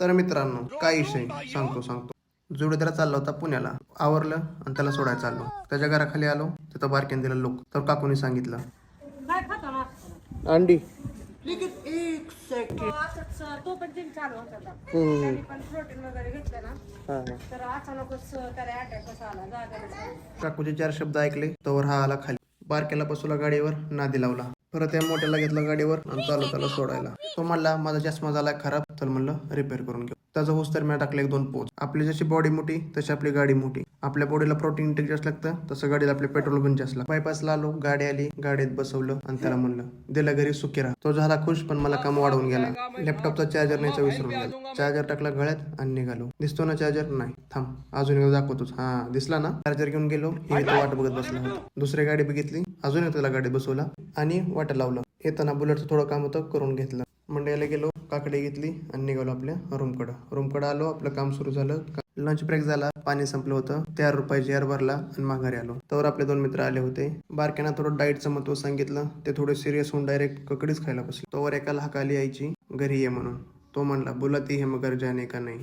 तर मित्रांनो काय विषय? सांगतो सांगतो. जोडीदार चालला होता पुण्याला. आवरलं आणि त्याला सोडायला चाललो. त्याच्या घराखाली आलो. तिथं बारक्यान दिला लोक. तर काकूने सांगितलं. अंडी. एक सेकंड असंच तो पण जिम चालू होता आता. हम्म. त्यांनी पण प्रोटीन वगैरे घेतलं ना. तर अचानकच त्याला अटॅक कसा आला. जागा काकूचे चार शब्द ऐकले. तवर हा आला खाली. बारक्याला बसवला गाडीवर नादी लावला. परत या मोठ्याला घेतला गाडीवर आणि चालू त्याला सोडायला. तो म्हणला माझा चष्मा झाला खराब. तर म्हणलं रिपेअर करून घेऊ. त्याचा होस तर मी टाकलं एक दोन पोच. आपली जशी बॉडी मोठी तशी आपली गाडी मोठी. आपल्या बॉडीला प्रोटीन इंटेक जास्त लागतं तसं गाडीला आपले पेट्रोल पण जास्त लागतं. बायपासला आलो गाडी आली गाडीत बसवलं आणि त्याला म्हणलं दिला घरी सुखी राहा. तो झाला खुश पण मला काम वाढवून गेला. लॅपटॉपचा चार्जर न्यायचा विसरून गेला. चार्जर टाकला गळ्यात आणि निघालो. दिसतो ना चार्जर नाही. थांब. अजून एकदा दाखवतोच हा दिसला ना? चार्जर घेऊन गेलो. हे तो वाट बघत बसला. होता दुसरी गाडी बघितली. अजून त्याला गाडी बसवला आणि वाट लावलं. येताना बुलेटचं थोडं काम होतं करून घेतलं. मंडईला गेलो काकडी घेतली आणि निघालो आपल्या रूमकडं. रूमकडं आलो आपलं काम सुरू झालं. लंच ब्रेक झाला पाणी संपलं होतं. त्या रुपयाची एअर भरला आणि माघारी आलो. त्यावर आपले दोन मित्र आले होते. बारक्यांना थोडं डाईटचं महत्त्व सांगितलं. ते थोडे सिरियस होऊन डायरेक्ट ककडीच खायला बसले. तोवर एकाला हाकाली यायची घरी ये म्हणून. तो म्हणला बोला ती हे मगर जाने का नाही.